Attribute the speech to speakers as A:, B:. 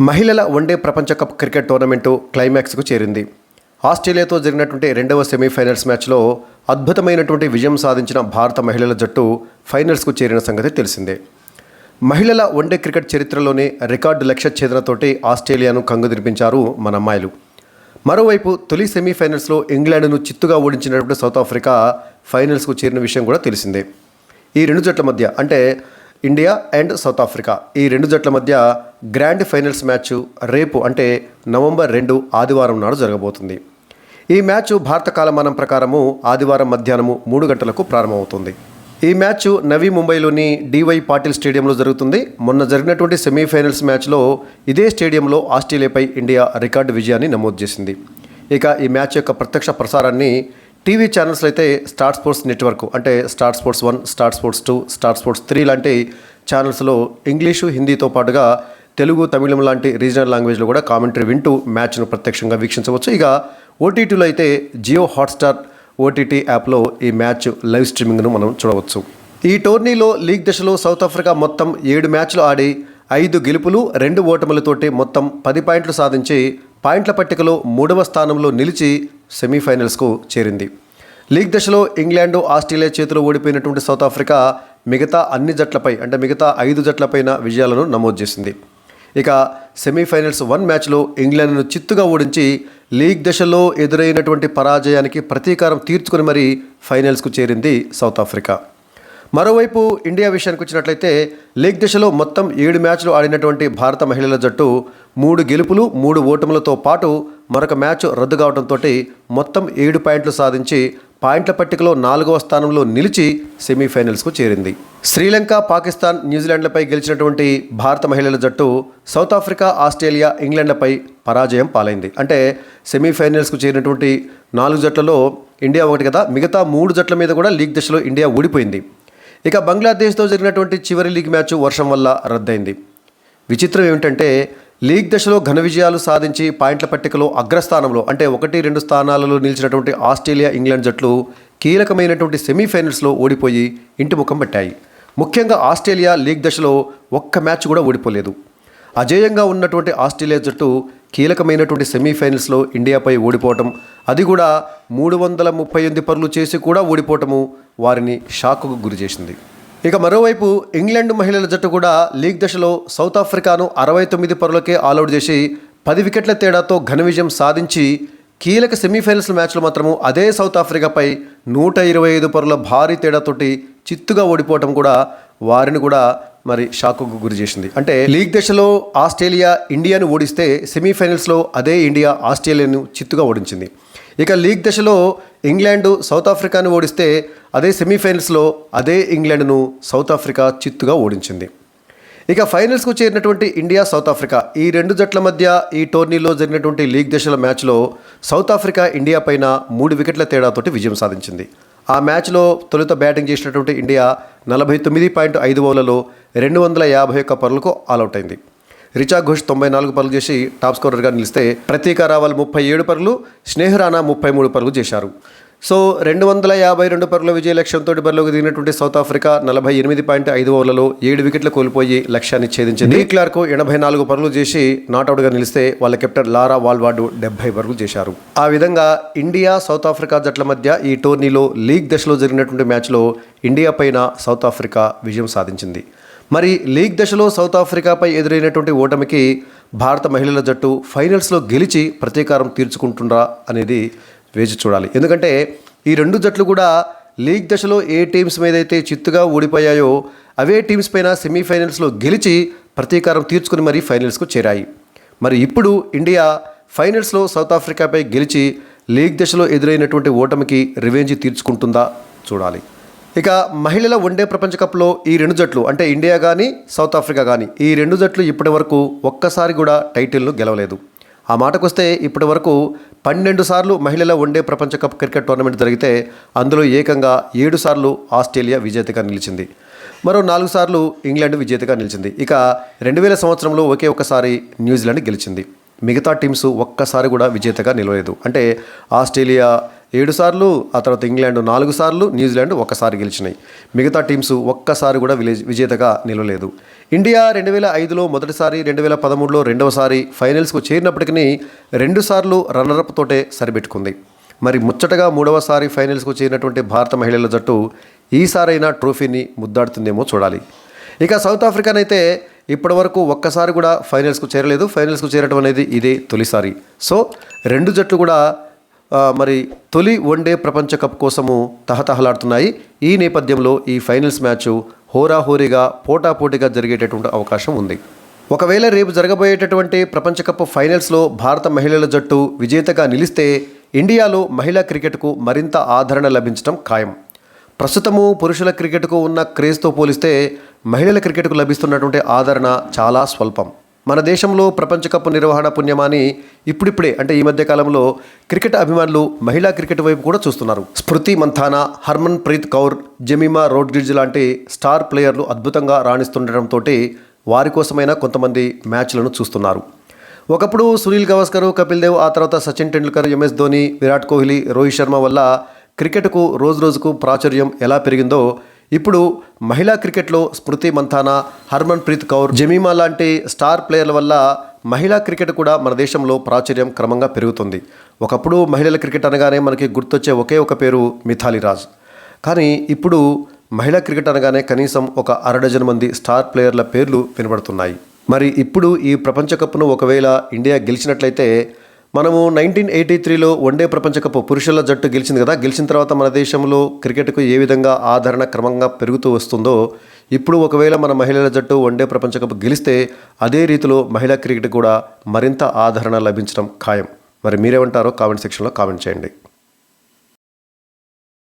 A: మహిళల వన్డే ప్రపంచ cup cricket tournament క్లైమాక్స్కు చేరింది. ఆస్ట్రేలియాతో జరిగినటువంటి రెండవ సెమీఫైనల్స్ మ్యాచ్లో అద్భుతమైనటువంటి విజయం సాధించిన భారత మహిళల జట్టు ఫైనల్స్కు చేరిన సంగతి తెలిసిందే. మహిళల వన్డే క్రికెట్ చరిత్రలోనే రికార్డు లక్ష్య ఛేదనతోటి ఆస్ట్రేలియాను కంగుదిరిపించారు మన అమ్మాయిలు. మరోవైపు తొలి సెమీఫైనల్స్లో ఇంగ్లాండ్ను చిత్తుగా ఓడించినటువంటి సౌత్ ఆఫ్రికా ఫైనల్స్కు చేరిన విషయం కూడా తెలిసిందే. ఈ రెండు జట్ల మధ్య అంటే ఇండియా అండ్ సౌత్ ఆఫ్రికా. ఈ రెండు జట్ల మధ్య గ్రాండ్ ఫైనల్స్ మ్యాచ్ రేపు అంటే నవంబర్ రెండు ఆదివారం నాడు జరగబోతుంది. ఈ మ్యాచ్ భారత కాలమానం ప్రకారము ఆదివారం మధ్యాహ్నము మూడు గంటలకు ప్రారంభమవుతుంది. ఈ మ్యాచ్ నవీ ముంబైలోని డివై పాటిల్ స్టేడియంలో జరుగుతుంది. మొన్న జరిగినటువంటి సెమీఫైనల్స్ మ్యాచ్లో ఇదే స్టేడియంలో ఆస్ట్రేలియాపై ఇండియా రికార్డు విజయాన్ని నమోదు చేసింది. ఇక ఈ మ్యాచ్ యొక్క ప్రత్యక్ష ప్రసారాన్ని టీవీ ఛానల్స్లో అయితే స్టార్ స్పోర్ట్స్ నెట్వర్క్ అంటే star sports one star sports two star sports three లాంటి ఛానల్స్లో ఇంగ్లీషు హిందీతో పాటుగా తెలుగు తమిళం లాంటి రీజనల్ లాంగ్వేజ్లో కూడా కామెంటరీ వింటూ మ్యాచ్ను ప్రత్యక్షంగా వీక్షించవచ్చు. ఇక ఓటీటీలో అయితే జియో హాట్స్టార్ ఓటీటీ యాప్లో ఈ మ్యాచ్ లైవ్ స్ట్రీమింగ్ను మనం చూడవచ్చు. ఈ టోర్నీలో లీగ్ దశలో సౌత్ ఆఫ్రికా మొత్తం ఏడు మ్యాచ్లు ఆడి ఐదు గెలుపులు రెండు ఓటములతోటి మొత్తం పది పాయింట్లు సాధించి పాయింట్ల పట్టికలో మూడవ స్థానంలో నిలిచి సెమీఫైనల్స్కు చేరింది. లీగ్ దశలో ఇంగ్లాండ్ ఆస్ట్రేలియా చేతిలో ఓడిపోయినటువంటి సౌత్ ఆఫ్రికా మిగతా అన్ని జట్లపై అంటే మిగతా ఐదు జట్లపైన విజయాలను నమోదు చేసింది. ఇక సెమీఫైనల్స్ వన్ మ్యాచ్లో ఇంగ్లాండ్ను చిత్తుగా ఓడించి లీగ్ దశలో ఎదురైనటువంటి పరాజయానికి ప్రతీకారం తీర్చుకుని మరీ ఫైనల్స్కు చేరింది సౌత్ ఆఫ్రికా. మరోవైపు ఇండియా విషయానికి వచ్చినట్లయితే లీగ్ దశలో మొత్తం ఏడు మ్యాచ్లు ఆడినటువంటి భారత మహిళల జట్టు మూడు గెలుపులు మూడు ఓటములతో పాటు మరొక మ్యాచ్ రద్దు కావడంతో మొత్తం ఏడు పాయింట్లు సాధించి పాయింట్ల పట్టికలో నాలుగవ స్థానంలో నిలిచి సెమీఫైనల్స్కు చేరింది. శ్రీలంక పాకిస్తాన్ న్యూజిలాండ్లపై గెలిచినటువంటి భారత మహిళల జట్టు సౌత్ ఆఫ్రికా ఆస్ట్రేలియా ఇంగ్లాండ్లపై పరాజయం పాలైంది. అంటే సెమీఫైనల్స్కు చేరినటువంటి నాలుగు జట్లలో ఇండియా ఒకటి కదా మిగతా మూడు జట్ల మీద కూడా లీగ్ దశలో ఇండియా ఓడిపోయింది. ఇక బంగ్లాదేశ్తో జరిగినటువంటి చివరి లీగ్ మ్యాచ్ వర్షం వల్ల రద్దయింది. విచిత్రం ఏమిటంటే లీగ్ దశలో ఘన విజయాలు సాధించి పాయింట్ల పట్టికలో అగ్రస్థానంలో అంటే ఒకటి రెండు స్థానాలలో నిలిచినటువంటి ఆస్ట్రేలియా ఇంగ్లాండ్ జట్లు కీలకమైనటువంటి సెమీఫైనల్స్లో ఓడిపోయి ఇంటి ముఖం పట్టాయి. ముఖ్యంగా ఆస్ట్రేలియా లీగ్ దశలో ఒక్క మ్యాచ్ కూడా ఓడిపోలేదు. అజేయంగా ఉన్నటువంటి ఆస్ట్రేలియా జట్టు కీలకమైనటువంటి సెమీఫైనల్స్లో ఇండియాపై ఓడిపోవటం. అది కూడా మూడు వందల ముప్పై ఎనిమిది పరులు చేసి కూడా ఓడిపోవటము వారిని షాక్కు గురి చేసింది ఇక మరోవైపు ఇంగ్లాండ్ మహిళల జట్టు కూడా లీగ్ దశలో సౌత్ ఆఫ్రికాను అరవై తొమ్మిది పరులకే ఆలౌట్ చేసి పది వికెట్ల తేడాతో ఘన విజయం సాధించి కీలక సెమీఫైనల్స్ మ్యాచ్లో మాత్రము అదే సౌత్ ఆఫ్రికాపై నూట ఇరవై ఐదు పరుల భారీ తేడాతోటి చిత్తుగా ఓడిపోవటం కూడా వారిని కూడా మరి షాకుకు గురి చేసింది. అంటే లీగ్ దశలో ఆస్ట్రేలియా ఇండియాను ఓడిస్తే సెమీఫైనల్స్లో అదే ఇండియా ఆస్ట్రేలియాను చిత్తుగా ఓడించింది. ఇక లీగ్ దశలో ఇంగ్లాండ్ సౌత్ ఆఫ్రికాను ఓడిస్తే అదే సెమీఫైనల్స్లో అదే ఇంగ్లాండ్ను సౌత్ ఆఫ్రికా చిత్తుగా ఓడించింది. ఇక ఫైనల్స్కు చేరినటువంటి ఇండియా సౌత్ ఆఫ్రికా ఈ రెండు జట్ల మధ్య ఈ టోర్నీలో జరిగినటువంటి లీగ్ దశల మ్యాచ్లో సౌత్ ఆఫ్రికా ఇండియా పైన మూడు వికెట్ల తేడాతోటి విజయం సాధించింది. ఆ మ్యాచ్లో తొలుత బ్యాటింగ్ చేసినటువంటి ఇండియా నలభై తొమ్మిది పాయింట్ ఐదు ఓవర్లలో రెండు వందల యాభై ఒక్క పరులకు ఆల్అవుట్ అయింది రిచా ఘోష్ తొంభై నాలుగు పరులు చేసి టాప్ స్కోరర్గా నిలిస్తే ప్రతీక రావాల్ ముప్పై ఏడు పరులు స్నేహరానా ముప్పై మూడు పరులు చేశారు. సో రెండు వందల యాభై రెండు పరుల విజయ లక్ష్యంతో బరిలోకి దిగినటువంటి సౌత్ ఆఫ్రికా నలభై ఎనిమిది పాయింట్ ఐదు ఓవర్లలో ఏడు వికెట్లు కోల్పోయి లక్ష్యాన్ని ఛేదించింది. క్లార్క్ ఎనభై నాలుగు పరులు చేసి నాట్అవుట్గా నిలిస్తే వాళ్ళ కెప్టెన్ లారా వాల్వార్డు డెబ్బై పరుగులు చేశారు. ఆ విధంగా ఇండియా సౌత్ ఆఫ్రికా జట్ల మధ్య ఈ టోర్నీలో లీగ్ దశలో జరిగినటువంటి మ్యాచ్లో ఇండియా పైన సౌత్ ఆఫ్రికా విజయం సాధించింది. మరి లీగ్ దశలో సౌత్ ఆఫ్రికాపై ఎదురైనటువంటి ఓటమికి భారత మహిళల జట్టు ఫైనల్స్లో గెలిచి ప్రతీకారం తీర్చుకుంటుండ్రా అనేది వేచి చూడాలి. ఎందుకంటే ఈ రెండు జట్లు కూడా లీగ్ దశలో ఏ టీమ్స్ మీద అయితే చిత్తుగా ఓడిపోయాయో అవే టీమ్స్ పైన సెమీఫైనల్స్లో గెలిచి ప్రతీకారం తీర్చుకుని మరీ ఫైనల్స్కు చేరాయి. మరి ఇప్పుడు ఇండియా ఫైనల్స్లో సౌత్ ఆఫ్రికాపై గెలిచి లీగ్ దశలో ఎదురైనటువంటి ఓటమికి రివెంజ్ తీర్చుకుంటుందా చూడాలి. ఇక మహిళల వన్డే ప్రపంచ కప్లో ఈ రెండు జట్లు అంటే ఇండియా కానీ సౌత్ ఆఫ్రికా కానీ ఈ రెండు జట్లు ఇప్పటి వరకు ఒక్కసారి కూడా టైటిల్ను గెలవలేదు. ఆ మాటకొస్తే ఇప్పటి వరకు పన్నెండు సార్లు మహిళల వన్డే ప్రపంచ కప్ క్రికెట్ టోర్నమెంట్ జరిగితే అందులో ఏకంగా ఏడు సార్లు ఆస్ట్రేలియా విజేతగా నిలిచింది. మరో నాలుగు సార్లు ఇంగ్లాండ్ విజేతగా నిలిచింది. ఇక రెండు వేల సంవత్సరంలో ఒకే ఒక్కసారి న్యూజిలాండ్ గెలిచింది. మిగతా టీమ్స్ ఒక్కసారి కూడా విజేతగా నిలవలేదు. అంటే ఆస్ట్రేలియా ఏడు సార్లు ఆ తర్వాత ఇంగ్లాండ్ నాలుగు సార్లు న్యూజిలాండ్ ఒక్కసారి గెలిచినాయి. మిగతా టీమ్స్ ఒక్కసారి కూడా విలే విజేతగా నిలవలేదు. ఇండియా రెండు వేల ఐదులో మొదటిసారి రెండు వేల పదమూడులో రెండవసారి ఫైనల్స్కు చేరినప్పటికీ రెండు సార్లు రన్నరప్ తోటే సరిపెట్టుకుంది. మరి ముచ్చటగా మూడవసారి ఫైనల్స్కు చేరినటువంటి భారత మహిళల జట్టు ఈసారైనా ట్రోఫీని ముద్దాడుతుందేమో చూడాలి. ఇక సౌత్ ఆఫ్రికానైతే ఇప్పటివరకు ఒక్కసారి కూడా ఫైనల్స్కు చేరలేదు. ఫైనల్స్కు చేరడం అనేది ఇదే తొలిసారి. సో రెండు జట్లు కూడా మరి తొలి వన్డే ప్రపంచ కప్ కోసము తహతహలాడుతున్నాయి. ఈ నేపథ్యంలో ఈ ఫైనల్స్ మ్యాచ్ హోరాహోరీగా పోటాపోటీగా జరిగేటటువంటి అవకాశం ఉంది. ఒకవేళ రేపు జరగబోయేటటువంటి ప్రపంచ కప్ ఫైనల్స్లో భారత మహిళల జట్టు విజేతగా నిలిస్తే ఇండియాలో మహిళా క్రికెట్కు మరింత ఆదరణ లభించడం ఖాయం. ప్రస్తుతము పురుషుల క్రికెట్కు ఉన్న క్రేజ్తో పోలిస్తే మహిళల క్రికెట్కు లభిస్తున్నటువంటి ఆదరణ చాలా స్వల్పం. మన దేశంలో ప్రపంచ కప్ నిర్వహణ పుణ్యమాని ఇప్పుడిప్పుడే అంటే ఈ మధ్య కాలంలో క్రికెట్ అభిమానులు మహిళా క్రికెట్ వైపు కూడా చూస్తున్నారు. స్మృతి మంథానా హర్మన్ ప్రీత్ కౌర్ జెమిమా రోడ్గిడ్జ్ లాంటి స్టార్ ప్లేయర్లు అద్భుతంగా రాణిస్తుండటంతో వారి కోసమైనా కొంతమంది మ్యాచ్లను చూస్తున్నారు. ఒకప్పుడు సునీల్ గవాస్కర్ కపిల్ దేవ్ ఆ తర్వాత సచిన్ టెండూల్కర్ ఎంఎస్ ధోని విరాట్ కోహ్లీ రోహిత్ శర్మ వల్ల క్రికెట్కు రోజు రోజుకు ప్రాచుర్యం ఎలా పెరిగిందో ఇప్పుడు మహిళా క్రికెట్లో స్మృతి మంథానా హర్మన్ ప్రీత్ కౌర్ జమీమా లాంటి స్టార్ ప్లేయర్ల వల్ల మహిళా క్రికెట్ కూడా మన దేశంలో ప్రాచుర్యం క్రమంగా పెరుగుతుంది. ఒకప్పుడు మహిళల క్రికెట్ అనగానే మనకి గుర్తొచ్చే ఒకే ఒక పేరు మిథాలీ రాజ్ కానీ ఇప్పుడు మహిళా క్రికెట్ అనగానే కనీసం ఒక అరడజన్ మంది స్టార్ ప్లేయర్ల పేర్లు వినబడుతున్నాయి. మరి ఇప్పుడు ఈ ప్రపంచ కప్ను ఒకవేళ ఇండియా గెలిచినట్లయితే మనము నైన్టీన్ ఎయిటీ త్రీలో వన్డే ప్రపంచకప్ పురుషుల జట్టు గెలిచింది కదా. గెలిచిన తర్వాత మన దేశంలో క్రికెట్కు ఏ విధంగా ఆదరణ క్రమంగా పెరుగుతూ వస్తుందో ఇప్పుడు ఒకవేళ మన మహిళల జట్టు వన్డే ప్రపంచ కప్ గెలిస్తే అదే రీతిలో మహిళా క్రికెట్ కూడా మరింత ఆదరణ లభించడం ఖాయం. మరి మీరేమంటారో కామెంట్ సెక్షన్లో కామెంట్ చేయండి.